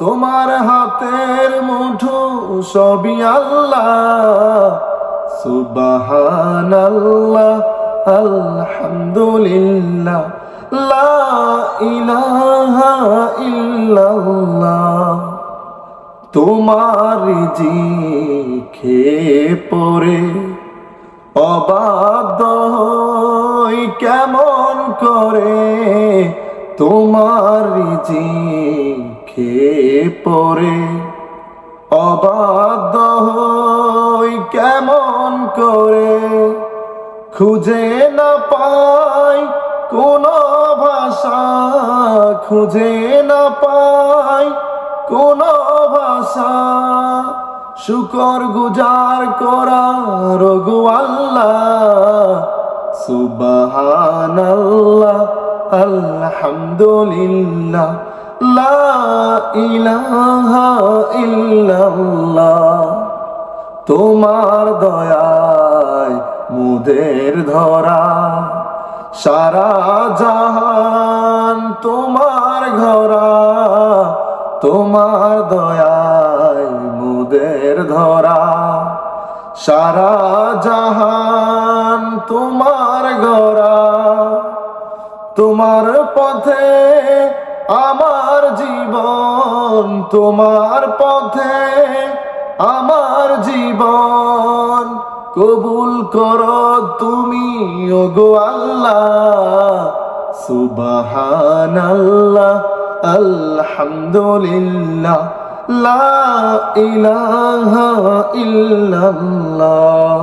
তোমার হাতের মুঠো সবই আল্লাহ। সুবহানাল্লাহ, আলহামদুলিল্লাহ, লা ইলাহা তোমার জি খেয়ে পরে অবাধ্য কেমন করে? তোমার খেয়ে পড়ে অবাধ্য হই কেমন করে? খুঁজে না পাই কোন ভাষা, খুঁজে না পাই কোন ভাষা। শুকর গুজার করা গো আল্লাহ, সুবহানাল্লাহ। আলহামদুলিল্লাহ, লা ইল্লাল্লাহ। তোমার দয়ায় মুদের ধরা, সারা জাহান তোমার ঘরা। তোমার দয়ায় মুদের ধরা, সারা জাহান তোমার গড়া তোমার পথে, আমার জীবন তোমার পথে, আমার জীবন কবুল করো তুমি, ওগো আল্লাহ। সুবহানাল্লাহ, আলহামদুলিল্লাহ, লা ইলাহা ইল্লাল্লাহ।